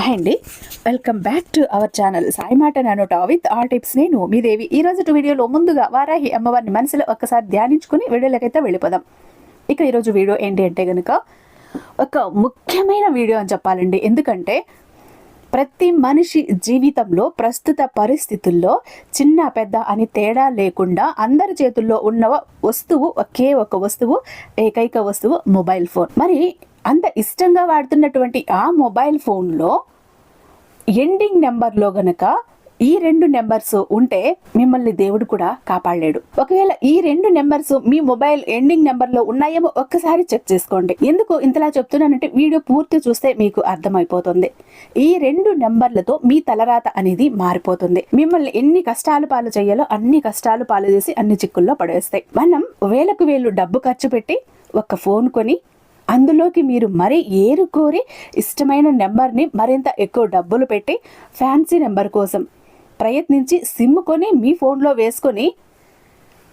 Hi అండి. Welcome back to our channel Sai మాట నానోట విత్ ఆల్ టిప్స్ నేను మీ దేవి. ఈ రోజు వీడియోలో ముందుగా వారాహి అమ్మవారిని మనసులో ఒక్కసారి ధ్యానించుకుని వీడియోలకైతే వెళ్ళిపోదాం. ఇక ఈరోజు వీడియో ఏంటి అంటే కనుక ఒక ముఖ్యమైన వీడియో అని చెప్పాలండి. ఎందుకంటే ప్రతి మనిషి జీవితంలో ప్రస్తుత పరిస్థితుల్లో చిన్న పెద్ద అని తేడా లేకుండా అందరి చేతుల్లో ఉన్న వస్తువు ఒకే ఒక వస్తువు ఏకైక వస్తువు మొబైల్ ఫోన్. మరి అంత ఇష్టంగా వాడుతున్నటువంటి ఆ మొబైల్ ఫోన్లో ఎండింగ్ నెంబర్లో గనక ఈ రెండు నెంబర్స్ ఉంటే మిమ్మల్ని దేవుడు కూడా కాపాడలేడు. ఒకవేళ ఈ రెండు నెంబర్స్ మీ మొబైల్ ఎండింగ్ నెంబర్లో ఉన్నాయేమో ఒక్కసారి చెక్ చేసుకోండి. ఎందుకు ఇంతలా చెప్తున్నానంటే వీడియో పూర్తి చూస్తే మీకు అర్థమైపోతుంది. ఈ రెండు నెంబర్లతో మీ తలరాత అనేది మారిపోతుంది. మిమ్మల్ని ఎన్ని కష్టాలు పాలు చేయాలో అన్ని కష్టాలు పాలు చేసి అన్ని చిక్కుల్లో పడేస్తాయి. మనం వేలకు వేలు డబ్బు ఖర్చు పెట్టి ఒక ఫోన్ కొని అందులోకి మీరు మరీ ఏరుకోరి ఇష్టమైన నెంబర్ని మరింత ఎక్కువ డబ్బులు పెట్టి ఫ్యాన్సీ నెంబర్ కోసం ప్రయత్నించి సిమ్ కొని మీ ఫోన్లో వేసుకొని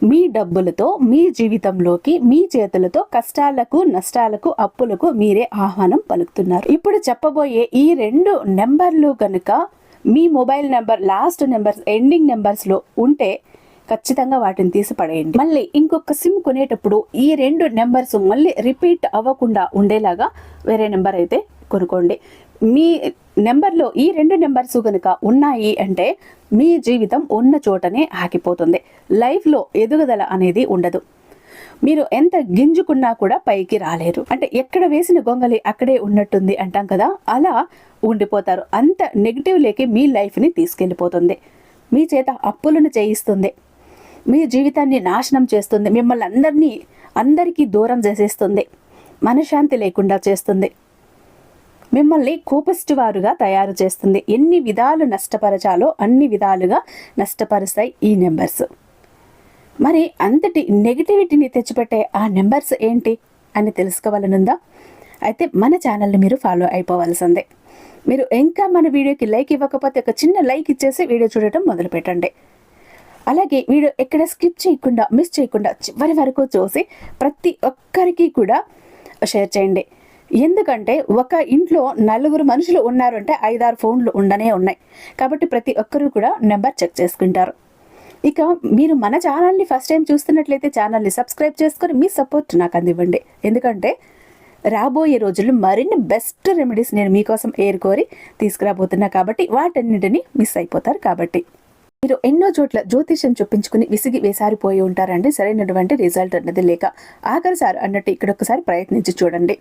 మీ డబ్బులతో మీ జీవితంలోకి మీ చేతులతో కష్టాలకు నష్టాలకు అప్పులకు మీరే ఆహ్వానం పలుకుతున్నారు. ఇప్పుడు చెప్పబోయే ఈ రెండు నెంబర్లు కనుక మీ mobile number last numbers ending నెంబర్స్లో ఉంటే ఖచ్చితంగా వాటిని తీసి పడేయండి. మళ్ళీ ఇంకొక సిమ్ కొనేటప్పుడు ఈ రెండు నెంబర్స్ మళ్ళీ రిపీట్ అవ్వకుండా ఉండేలాగా వేరే నెంబర్ అయితే కొనుక్కోండి. మీ నెంబర్లో ఈ రెండు నెంబర్స్ కనుక ఉన్నాయి అంటే మీ జీవితం ఉన్న చోటనే ఆగిపోతుంది. లైఫ్లో ఎదుగుదల అనేది ఉండదు. మీరు ఎంత గింజుకున్నా కూడా పైకి రాలేరు. అంటే ఎక్కడ వేసిన గొంగలి అక్కడే ఉన్నట్టుంది అంటాం కదా అలా ఉండిపోతారు. అంత నెగిటివ్ లేకి మీ లైఫ్ని తీసుకెళ్ళిపోతుంది. మీ చేత అప్పులను చేయిస్తుంది. మీ జీవితాన్ని నాశనం చేస్తుంది. మిమ్మల్ని అందరినీ అందరికీ దూరం చేసేస్తుంది. మనశ్శాంతి లేకుండా చేస్తుంది. మిమ్మల్ని కోపిస్టివారుగా తయారు చేస్తుంది. ఎన్ని విధాలు నష్టపరచాలో అన్ని విధాలుగా నష్టపరుస్తాయి ఈ నెంబర్స్. మరి అంతటి నెగిటివిటీని తెచ్చిపెట్టే ఆ నెంబర్స్ ఏంటి అని తెలుసుకోవాలనుందా? అయితే మన ఛానల్ని మీరు ఫాలో అయిపోవాల్సిందే. మీరు ఇంకా మన వీడియోకి లైక్ ఇవ్వకపోతే ఒక చిన్న లైక్ ఇచ్చేసి వీడియో చూడటం మొదలు పెట్టండి అలాగే వీడియో ఎక్కడ స్కిప్ చేయకుండా మిస్ చేయకుండా చివరి వరకు చూసి ప్రతి ఒక్కరికి కూడా షేర్ చేయండి. ఎందుకంటే ఒక ఇంట్లో నలుగురు మనుషులు ఉన్నారు అంటే ఐదారు ఫోన్లు ఉండనే ఉన్నాయి. కాబట్టి ప్రతి ఒక్కరూ కూడా నెంబర్ చెక్ చేసుకుంటారు. ఇక మీరు మన ఛానల్ని ఫస్ట్ టైం చూస్తున్నట్లయితే ఛానల్ని సబ్స్క్రైబ్ చేసుకొని మీ సపోర్ట్ నాకు అందివ్వండి. ఎందుకంటే రాబోయే రోజుల్లో మరిన్ని బెస్ట్ రెమెడీస్ నేను మీకోసం ఏరుకోరి తీసుకురాబోతున్నా కాబట్టి వాటన్నిటిని మిస్ అయిపోతారు కాబట్టి. మీరు ఎన్నో చోట్ల జ్యోతిష్యం చూపించుకుని విసిగి వేసారిపోయి ఉంటారండి. సరైనటువంటి రిజల్ట్ అన్నది లేక. ఆఖరిసారి అన్నట్టు ఇక్కడ ఒకసారి ప్రయత్నించి చూడండి.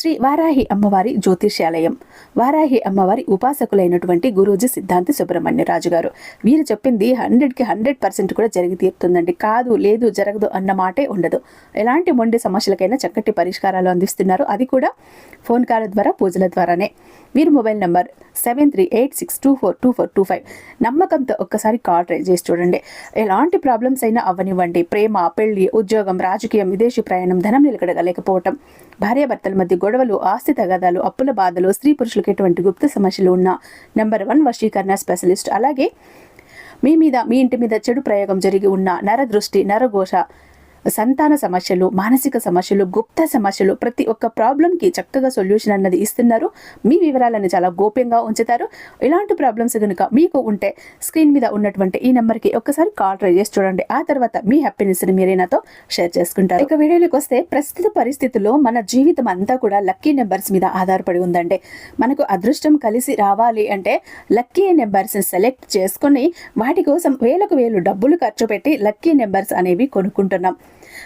శ్రీ వారాహి అమ్మవారి జ్యోతిష్యాలయం. వారాహి అమ్మవారి ఉపాసకులైనటువంటి గురూజీ సిద్ధాంతి సుబ్రహ్మణ్యరాజు గారు వీరు చెప్పింది హండ్రెడ్కి హండ్రెడ్ పర్సెంట్ కూడా జరిగి తీరుతుందండి. కాదు లేదు జరగదు అన్న మాటే ఉండదు. ఎలాంటి మొండి సమస్యలకైనా చక్కటి పరిష్కారాలు అందిస్తున్నారు. అది కూడా ఫోన్ కాల్ ద్వారా పూజల ద్వారానే. వీరి mobile number seven three eight six two four two four two five నమ్మకంతో ఒక్కసారి కాల్ ట్రై చేసి చూడండి. ఎలాంటి ప్రాబ్లమ్స్ అయినా అవ్వనివ్వండి. ప్రేమ పెళ్ళి ఉద్యోగం రాజకీయం విదేశీ ప్రయాణం ధనం నిలకడగలేకపోవటం భార్యాభర్తల మధ్య గొడవలు ఆస్తి తగాదాలు అప్పుల బాధలు స్త్రీ పురుషులకు ఎటువంటి గుప్త సమస్యలు ఉన్న నెంబర్ వన్ వశీకరణ స్పెషలిస్ట్. అలాగే మీ మీద మీ ఇంటి మీద చెడు ప్రయోగం జరిగి ఉన్న నరదృష్టి నరఘోష సంతాన సమస్యలు మానసిక సమస్యలు గుప్త సమస్యలు ప్రతి ఒక్క ప్రాబ్లంకి చక్కగా సొల్యూషన్ అన్నది ఇస్తున్నారు. మీ వివరాలను చాలా గోప్యంగా ఉంచుతారు. ఇలాంటి ప్రాబ్లమ్స్ కనుక మీకు ఉంటే స్క్రీన్ మీద ఉన్నటువంటి ఈ నెంబర్కి ఒక్కసారి కాల్ ట్రై చేసి చూడండి. ఆ తర్వాత మీ హ్యాపీనెస్ని మీరే నాతో షేర్ చేసుకుంటారు. ఇక వీడియోలోకి వస్తే ప్రస్తుత పరిస్థితుల్లో మన జీవితం అంతా కూడా లక్కీ నెంబర్స్ మీద ఆధారపడి ఉందండి. మనకు అదృష్టం కలిసి రావాలి అంటే లక్కీ నెంబర్స్ సెలెక్ట్ చేసుకొని వాటి కోసం వేలకు వేలు డబ్బులు ఖర్చు పెట్టి లక్కీ నెంబర్స్ అనేవి కొనుక్కుంటున్నాం.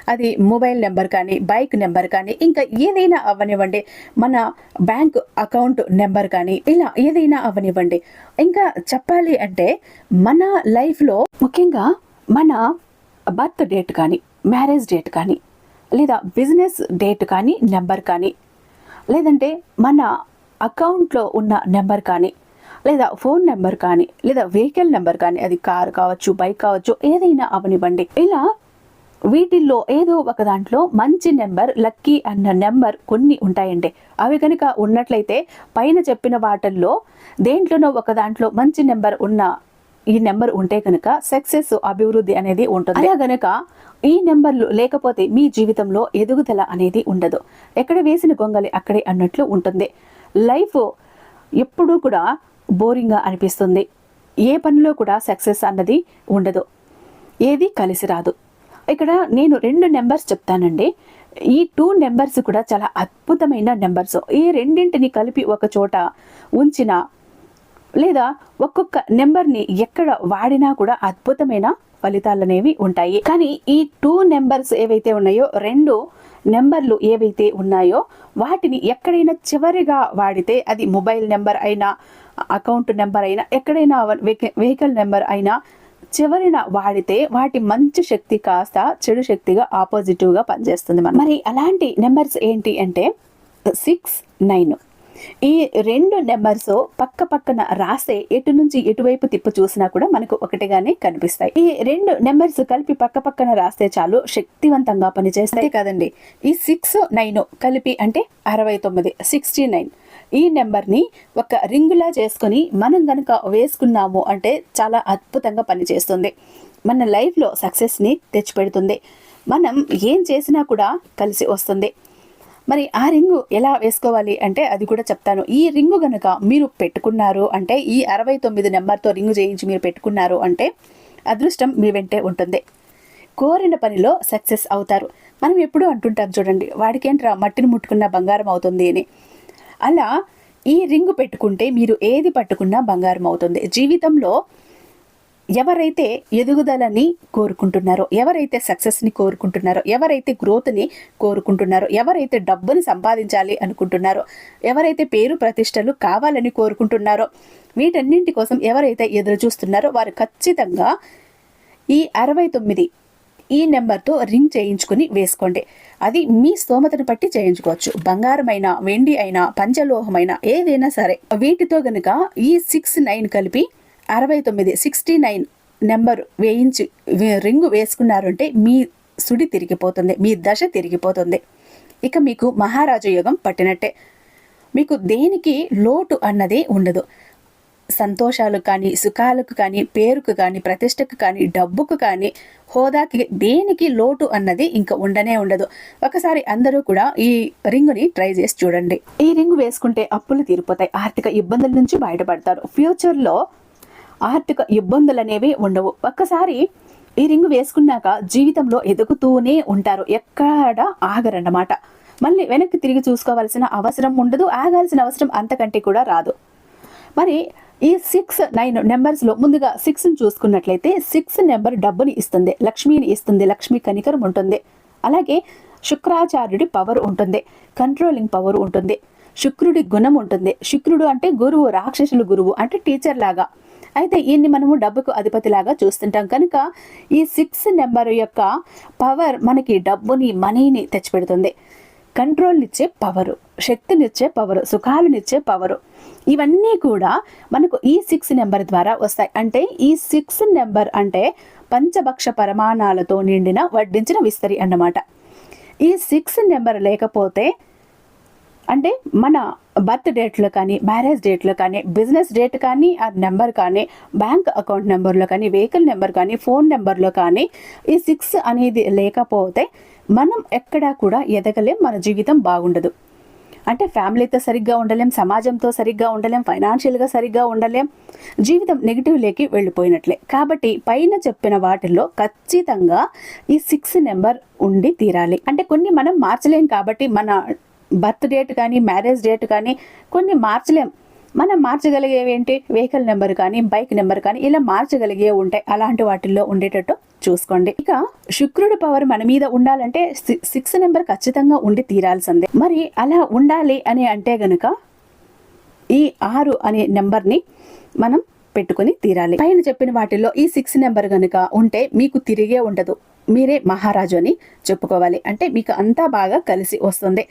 అది మొబైల్ నెంబర్ కానీ బైక్ నెంబర్ కానీ ఇంకా ఏదైనా అవ్వనివ్వండి మన బ్యాంక్ అకౌంట్ నెంబర్ కానీ ఇలా ఏదైనా అవ్వనివ్వండి ఇంకా చెప్పాలి అంటే మన లైఫ్లో ముఖ్యంగా మన బర్త్ డేట్ కానీ మ్యారేజ్ డేట్ కానీ లేదా బిజినెస్ డేట్ కానీ నెంబర్ కానీ లేదంటే మన అకౌంట్లో ఉన్న నెంబర్ కానీ లేదా ఫోన్ నెంబర్ కానీ లేదా వెహికల్ నెంబర్ కానీ అది కార్ కావచ్చు బైక్ కావచ్చు ఏదైనా అవనివ్వండి. ఇలా వీటిల్లో ఏదో ఒక దాంట్లో మంచి నెంబర్ లక్కీ అన్న నెంబర్ కొన్ని ఉంటాయండి అవి కనుక ఉన్నట్లయితే పైన చెప్పిన వాటిల్లో దేంట్లోనో ఒక దాంట్లో మంచి నెంబర్ ఉన్న ఈ నెంబర్ ఉంటే కనుక సక్సెస్ అభివృద్ధి అనేది ఉంటుంది. అలా గనక ఈ నెంబర్లు లేకపోతే మీ జీవితంలో ఎదుగుదల అనేది ఉండదు. ఎక్కడ వేసిన గొంగలి అక్కడే అన్నట్లు ఉంటుంది. లైఫ్ ఎప్పుడూ కూడా బోరింగ్గా అనిపిస్తుంది. ఏ పనిలో కూడా సక్సెస్ అన్నది ఉండదు. ఏది కలిసి రాదు. ఇక్కడ నేను రెండు నెంబర్స్ చెప్తానండి. ఈ టూ నెంబర్స్ కూడా చాలా అద్భుతమైన నెంబర్స్. ఈ రెండింటిని కలిపి ఒక చోట ఉంచిన లేదా ఒక్కొక్క నెంబర్ని ఎక్కడ వాడినా కూడా అద్భుతమైన ఫలితాలు అనేవి ఉంటాయి. కానీ ఈ టూ నెంబర్స్ ఏవైతే ఉన్నాయో రెండు నెంబర్లు ఏవైతే ఉన్నాయో వాటిని ఎక్కడైనా చివరిగా వాడితే అది మొబైల్ నెంబర్ అయినా అకౌంట్ నెంబర్ అయినా ఎక్కడైనా వెహికల్ నెంబర్ అయినా చివరిన వాడితే వాటి మంచి శక్తి కాస్త చెడు శక్తిగా ఆపోజిటివ్గా పనిచేస్తుంది మరి అలాంటి నెంబర్స్ ఏంటి అంటే సిక్స్ నైన్ ఈ రెండు నెంబర్స్ పక్క పక్కన రాస్తే ఎటు నుంచి ఎటువైపు తిప్పు చూసినా కూడా మనకు ఒకటిగానే కనిపిస్తాయి. ఈ రెండు నెంబర్స్ కలిపి పక్క పక్కన రాస్తే చాలు శక్తివంతంగా పనిచేస్తాయి. కదండి. ఈ సిక్స్ నైన్ కలిపి అంటే అరవై తొమ్మిది సిక్స్టీ నైన్ ఈ నెంబర్ని ఒక రింగులా చేసుకుని మనం కనుక వేసుకున్నాము అంటే చాలా అద్భుతంగా పనిచేస్తుంది. మన లైఫ్లో సక్సెస్ని తెచ్చిపెడుతుంది. మనం ఏం చేసినా కూడా కలిసి వస్తుంది. మరి ఆ రింగు ఎలా వేసుకోవాలి అంటే అది కూడా చెప్తాను. ఈ రింగు కనుక మీరు పెట్టుకున్నారు అంటే ఈ అరవై తొమ్మిది నెంబర్తో రింగు చేయించి మీరు పెట్టుకున్నారు అంటే అదృష్టం మీ వెంటే ఉంటుంది. కోరిన పనిలో సక్సెస్ అవుతారు. మనం ఎప్పుడూ అంటుంటాం చూడండి వాడికేంట్రా మట్టిని ముట్టుకున్న బంగారం అవుతుంది అని. అలా ఈ రింగ్ పెట్టుకుంటే మీరు ఏది పట్టుకున్నా బంగారం అవుతుంది. జీవితంలో ఎవరైతే ఎదుగుదలని కోరుకుంటున్నారో ఎవరైతే సక్సెస్ని కోరుకుంటున్నారో ఎవరైతే గ్రోత్ని కోరుకుంటున్నారో ఎవరైతే డబ్బుని సంపాదించాలి అనుకుంటున్నారో ఎవరైతే పేరు ప్రతిష్టలు కావాలని కోరుకుంటున్నారో వీటన్నింటి కోసం ఎవరైతే ఎదురు చూస్తున్నారో వారు ఖచ్చితంగా ఈ అరవై తొమ్మిది ఈ నెంబర్తో రింగ్ చేయించుకుని వేసుకోండి. అది మీ స్తోమతను బట్టి చేయించుకోవచ్చు. బంగారమైన వెండి అయినా పంచలోహమైన ఏదైనా సరే. వీటితో గనుక ఈ సిక్స్ నైన్ కలిపి అరవై తొమ్మిది సిక్స్టీ నైన్ నెంబర్ వేయించి రింగు వేసుకున్నారంటే మీ సుడి తిరిగిపోతుంది మీ దశ తిరిగిపోతుంది. ఇక మీకు మహారాజు యోగం పట్టినట్టే. మీకు దేనికి లోటు అన్నదే ఉండదు. సంతోషాలు కానీ సుఖాలకు కానీ పేరుకు కానీ ప్రతిష్టకు కానీ డబ్బుకు కానీ హోదాకి దేనికి లోటు అన్నది ఇంకా ఉండనే ఉండదు. ఒకసారి అందరూ కూడా ఈ రింగుని ట్రై చేసి చూడండి. ఈ రింగు వేసుకుంటే అప్పులు తీరిపోతాయి. ఆర్థిక ఇబ్బందుల నుంచి బయటపడతారు. ఫ్యూచర్లో ఆర్థిక ఇబ్బందులు అనేవి ఉండవు. ఒక్కసారి ఈ రింగు వేసుకున్నాక జీవితంలో ఎదుగుతూనే ఉంటారు. ఎక్కడ ఆగరన్నమాట. మళ్ళీ వెనక్కి తిరిగి చూసుకోవాల్సిన అవసరం ఉండదు. ఆగాల్సిన అవసరం అంతకంటే కూడా రాదు. మరి ఈ సిక్స్ నైన్ నెంబర్స్లో ముందుగా సిక్స్ని చూసుకున్నట్లయితే సిక్స్ నెంబర్ డబ్బుని ఇస్తుంది లక్ష్మిని ఇస్తుంది లక్ష్మి కనికరం ఉంటుంది. అలాగే శుక్రాచార్యుడి పవర్ ఉంటుంది కంట్రోలింగ్ పవర్ ఉంటుంది శుక్రుడి గుణం ఉంటుంది. శుక్రుడు అంటే గురువు రాక్షసులు గురువు అంటే టీచర్ లాగా. అయితే ఈయన్ని మనము డబ్బుకు అధిపతిలాగా చూస్తుంటాం. కనుక ఈ సిక్స్ నెంబర్ యొక్క పవర్ మనకి డబ్బుని మనీని తెచ్చిపెడుతుంది. కంట్రోల్నిచ్చే పవరు శక్తినిచ్చే పవరు సుఖాలనిచ్చే పవరు. ఇవన్నీ కూడా మనకు ఈ సిక్స్ నెంబర్ ద్వారా వస్తాయి. అంటే ఈ సిక్స్ నెంబర్ అంటే పంచభక్ష పరమాణాలతో నిండిన వడ్డించిన విస్తరి అన్నమాట. ఈ సిక్స్ నెంబర్ లేకపోతే అంటే మన బర్త్ డేట్లో కానీ మ్యారేజ్ డేట్లో కానీ బిజినెస్ డేట్ కానీ ఆ నెంబర్ కానీ బ్యాంక్ అకౌంట్ నెంబర్లో కానీ వెహికల్ నెంబర్ కానీ ఫోన్ నెంబర్లో కానీ ఈ సిక్స్ అనేది లేకపోతే మనం ఎక్కడా కూడా ఎదగలేం మన జీవితం బాగుండదు. అంటే ఫ్యామిలీతో సరిగ్గా ఉండలేం సమాజంతో సరిగ్గా ఉండలేం ఫైనాన్షియల్గా సరిగ్గా ఉండలేం జీవితం నెగిటివ్లేకి వెళ్ళిపోయినట్లే. కాబట్టి పైన చెప్పిన వాటిల్లో ఖచ్చితంగా ఈ సిక్స్ నెంబర్ ఉండి తీరాలి. అంటే కొన్ని మనం మార్చలేం కాబట్టి మన బర్త్ డేట్ కానీ మ్యారేజ్ డేట్ కానీ కొన్ని మార్చలేం. మనం మార్చగలిగేవి ఏంటి వెహికల్ నెంబర్ కానీ బైక్ నెంబర్ కానీ ఇలా మార్చగలిగే ఉంటాయి. అలాంటి వాటిల్లో ఉండేటట్టు చూసుకోండి. ఇక శుక్రుడు పవర్ మన మీద ఉండాలంటే సిక్స్ నెంబర్ ఖచ్చితంగా ఉండి తీరాల్సిందే. మరి అలా ఉండాలి అని అంటే గనుక ఈ ఆరు అనే నెంబర్ని మనం పెట్టుకుని తీరాలి. పైన చెప్పిన వాటిల్లో ఈ సిక్స్ నెంబర్ గనుక ఉంటే మీకు తిరిగే ఉండదు. మీరే మహారాజు అని చెప్పుకోవాలి. అంటే మీకు అంతా బాగా కలిసి వస్తుంది.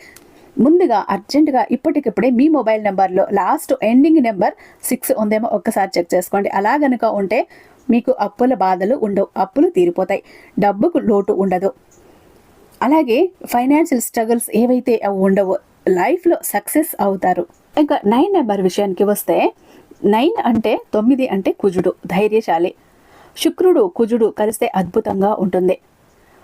ముందుగా అర్జెంటుగా ఇప్పటికిప్పుడే మీ మొబైల్ నెంబర్లో లాస్ట్ ఎండింగ్ నెంబర్ సిక్స్ ఉందేమో ఒక్కసారి చెక్ చేసుకోండి. అలా గనుక ఉంటే మీకు అప్పుల బాధలు ఉండవు. అప్పులు తీరిపోతాయి. డబ్బుకు లోటు ఉండదు. అలాగే ఫైనాన్షియల్ స్ట్రగుల్స్ ఏవైతే అవి ఉండవో లైఫ్లో సక్సెస్ అవుతారు. ఇంకా నైన్ నెంబర్ విషయానికి వస్తే నైన్ అంటే తొమ్మిది అంటే కుజుడు ధైర్యశాలి. శుక్రుడు కుజుడు కలిస్తే అద్భుతంగా ఉంటుంది.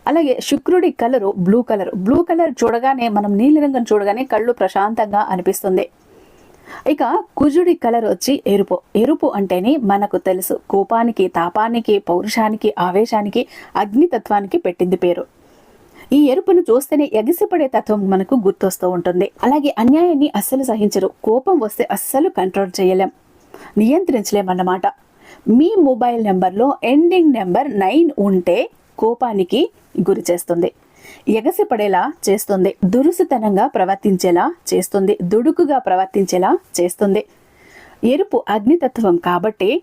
అలాగే శుక్రుడి colour blue colour. Blue colour చూడగానే మనం నీలిరంగం చూడగానే కళ్ళు ప్రశాంతంగా అనిపిస్తుంది. ఇక కుజుడి కలర్ వచ్చి ఎరుపు. ఎరుపు అంటేనే మనకు తెలుసు కోపానికి తాపానికి పౌరుషానికి ఆవేశానికి అగ్నితత్వానికి పెట్టింది పేరు. ఈ ఎరుపును చూస్తేనే ఎగిసిపడే తత్వం మనకు గుర్తొస్తూ ఉంటుంది. అలాగే అన్యాయాన్ని అస్సలు సహించరు. కోపం వస్తే అస్సలు కంట్రోల్ చేయలేం. నియంత్రించలేమన్నమాట. మీ మొబైల్ నెంబర్లో ఎండింగ్ నెంబర్ నైన్ ఉంటే కోపానికి గురి చేస్తుంది. ఎగసిపడేలా చేస్తుంది. దురుసుతనంగా ప్రవర్తించేలా చేస్తుంది. దుడుకుగా ప్రవర్తించేలా చేస్తుంది. ఎరుపు అగ్నితత్వం కాబట్టి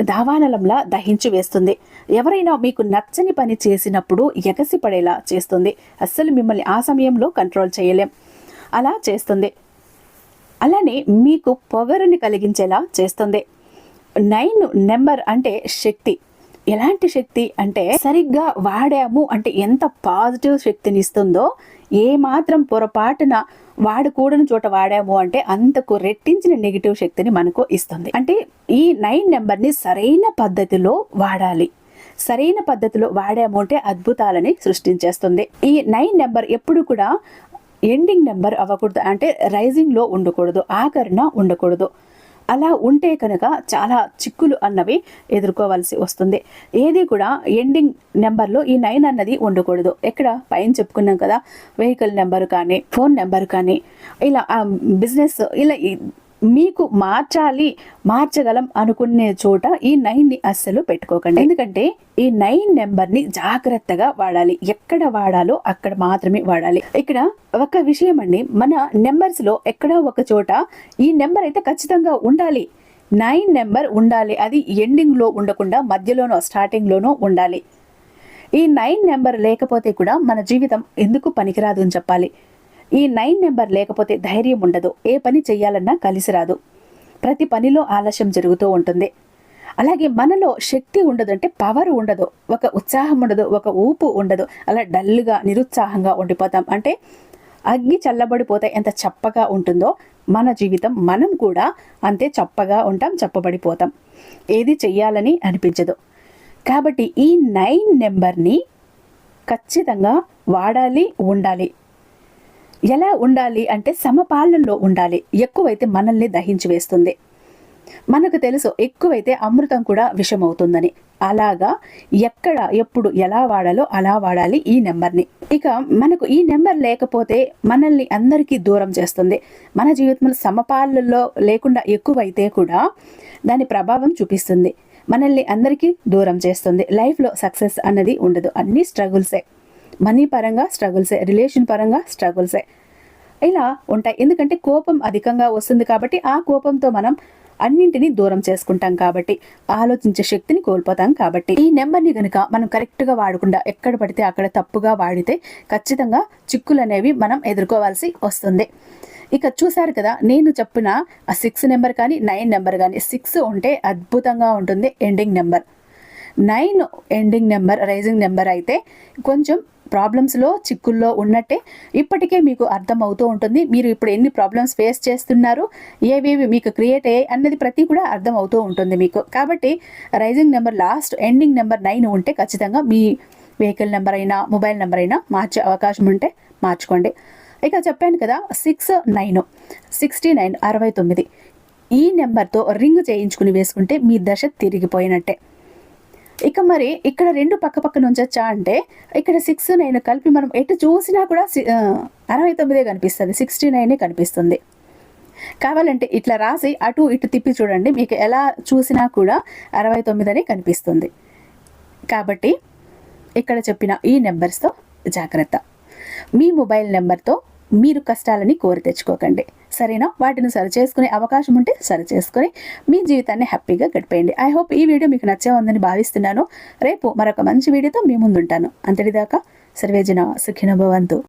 దావానలంలా దహించి వేస్తుంది. ఎవరైనా మీకు నచ్చని పని చేసినప్పుడు ఎగసిపడేలా చేస్తుంది. అస్సలు మిమ్మల్ని ఆ సమయంలో కంట్రోల్ చేయలేం. అలా చేస్తుంది. అలానే మీకు పొగరుని కలిగించేలా చేస్తుంది. నైన్ నెంబర్ అంటే శక్తి. ఎలాంటి శక్తి అంటే సరిగ్గా వాడాము అంటే ఎంత పాజిటివ్ శక్తిని ఇస్తుందో ఏ మాత్రం పొరపాటున వాడకూడని చోట వాడాము అంటే అంతకు రెట్టించిన నెగిటివ్ శక్తిని మనకు ఇస్తుంది. అంటే ఈ నైన్ నెంబర్ని సరైన పద్ధతిలో వాడాలి. సరైన పద్ధతిలో వాడాము అంటే అద్భుతాలని సృష్టించేస్తుంది. ఈ నైన్ నెంబర్ ఎప్పుడు కూడా ఎండింగ్ నెంబర్ అవ్వకూడదు. అంటే రైజింగ్లో ఉండకూడదు. ఆకరణ ఉండకూడదు. అలా ఉంటే కనుక చాలా చిక్కులు అన్నవి ఎదుర్కోవాల్సి వస్తుంది. ఏది కూడా ఎండింగ్ నెంబర్లో ఈ నైన్ అన్నది ఉండకూడదు. ఎక్కడ? పైన చెప్పుకున్నాం కదా వెహికల్ నెంబర్ కానీ ఫోన్ నెంబర్ కానీ ఇలా బిజినెస్ ఇలా మీకు మార్చాలి మార్చగలం అనుకునే చోట ఈ నైన్ని అస్సలు పెట్టుకోకండి. ఎందుకంటే ఈ నైన్ నెంబర్ని జాగ్రత్తగా వాడాలి. ఎక్కడ వాడాలో అక్కడ మాత్రమే వాడాలి. ఇక్కడ ఒక విషయం అండి. మన నెంబర్స్లో ఎక్కడో ఒక చోట ఈ నెంబర్ అయితే ఖచ్చితంగా ఉండాలి. నైన్ నెంబర్ ఉండాలి. అది ఎండింగ్లో ఉండకుండా మధ్యలోనో స్టార్టింగ్ లోనో ఉండాలి. ఈ నైన్ నెంబర్ లేకపోతే కూడా మన జీవితం ఎందుకు పనికిరాదు అని చెప్పాలి. ఈ నైన్ నెంబర్ లేకపోతే ధైర్యం ఉండదు. ఏ పని చెయ్యాలన్నా కలిసి రాదు. ప్రతి పనిలో ఆలస్యం జరుగుతూ ఉంటుంది. అలాగే మనలో శక్తి ఉండదు అంటే పవర్ ఉండదు. ఒక ఉత్సాహం ఉండదు ఒక ఊపు ఉండదు. అలా డల్గా నిరుత్సాహంగా ఉండిపోతాం. అంటే అగ్గి చల్లబడిపోతే ఎంత చప్పగా ఉంటుందో మన జీవితం మనం కూడా అంతే చప్పగా ఉంటాం చప్పబడిపోతాం. ఏది చెయ్యాలని అనిపించదు. కాబట్టి ఈ నైన్ నెంబర్ని ఖచ్చితంగా వాడాలి ఉండాలి. ఎలా ఉండాలి అంటే సమపాలనలో ఉండాలి. ఎక్కువైతే మనల్ని దహించి వేస్తుంది. మనకు తెలుసు ఎక్కువైతే అమృతం కూడా విషమవుతుందని. అలాగా ఎక్కడ ఎప్పుడు ఎలా వాడాలో అలా వాడాలి ఈ నెంబర్ని. ఇక మనకు ఈ నెంబర్ లేకపోతే మనల్ని అందరికీ దూరం చేస్తుంది. మన జీవితంలో సమపాలలో లేకుండా ఎక్కువైతే కూడా దాని ప్రభావం చూపిస్తుంది. మనల్ని అందరికీ దూరం చేస్తుంది. లైఫ్లో సక్సెస్ అన్నది ఉండదు. అన్ని స్ట్రగుల్సే. మనీ పరంగా స్ట్రగుల్సే రిలేషన్ పరంగా స్ట్రగుల్సే ఇలా ఉంటాయి. ఎందుకంటే కోపం అధికంగా వస్తుంది కాబట్టి ఆ కోపంతో మనం అన్నింటినీ దూరం చేసుకుంటాం కాబట్టి ఆలోచించే శక్తిని కోల్పోతాం కాబట్టి. ఈ నెంబర్ని కనుక మనం కరెక్ట్గా వాడకుండా ఎక్కడ పడితే అక్కడ తప్పుగా వాడితే ఖచ్చితంగా చిక్కులు అనేవి మనం ఎదుర్కోవాల్సి వస్తుంది. ఇక చూసారు కదా నేను చెప్పిన ఆ సిక్స్ నెంబర్ కానీ నైన్ నెంబర్ కానీ సిక్స్ ఉంటే అద్భుతంగా ఉంటుంది ending number nine ending number rising number అయితే కొంచెం ప్రాబ్లమ్స్లో చిక్కుల్లో ఉన్నట్టే ఇప్పటికే మీకు అర్థం అవుతూ ఉంటుంది. మీరు ఇప్పుడు ఎన్ని ప్రాబ్లమ్స్ ఫేస్ చేస్తున్నారు ఏవేవి మీకు క్రియేట్ అయ్యాయి అన్నది ప్రతి కూడా అర్థం అవుతూ ఉంటుంది మీకు. కాబట్టి rising number last ending number nine ఉంటే ఖచ్చితంగా మీ వెహికల్ నెంబర్ అయినా మొబైల్ నెంబర్ అయినా మార్చే అవకాశం ఉంటే మార్చుకోండి. ఇక చెప్పాను కదా సిక్స్ నైన్ సిక్స్టీ నైన్ అరవై తొమ్మిది. ఈ నెంబర్తో రింగ్ చేయించుకుని వేసుకుంటే మీ దశ తిరిగిపోయినట్టే. ఇక మరి ఇక్కడ రెండు పక్క పక్కన ఉంచొచ్చా అంటే ఇక్కడ సిక్స్ నైన్ కలిపి మనం ఎటు చూసినా కూడా అరవై తొమ్మిదే కనిపిస్తుంది. సిక్స్టీ నైనే కనిపిస్తుంది. కావాలంటే ఇట్లా రాసి అటు ఇటు తిప్పి చూడండి. మీకు ఎలా చూసినా కూడా అరవై తొమ్మిది కనిపిస్తుంది. కాబట్టి ఇక్కడ చెప్పిన ఈ నెంబర్స్తో జాగ్రత్త. మీ మొబైల్ నెంబర్తో మీరు కష్టాలని కోరి తెచ్చుకోకండి. సరేనా వాటిని సరి చేసుకునే అవకాశం ఉంటే సరి చేసుకొని మీ జీవితాన్ని హ్యాపీగా గడిపేయండి. ఐ హోప్ ఈ వీడియో మీకు నచ్చే ఉందని భావిస్తున్నాను. రేపు మరొక మంచి వీడియోతో మీ ముందుంటాను. అంతటిదాకా సర్వేజన సుఖిన భవంతు.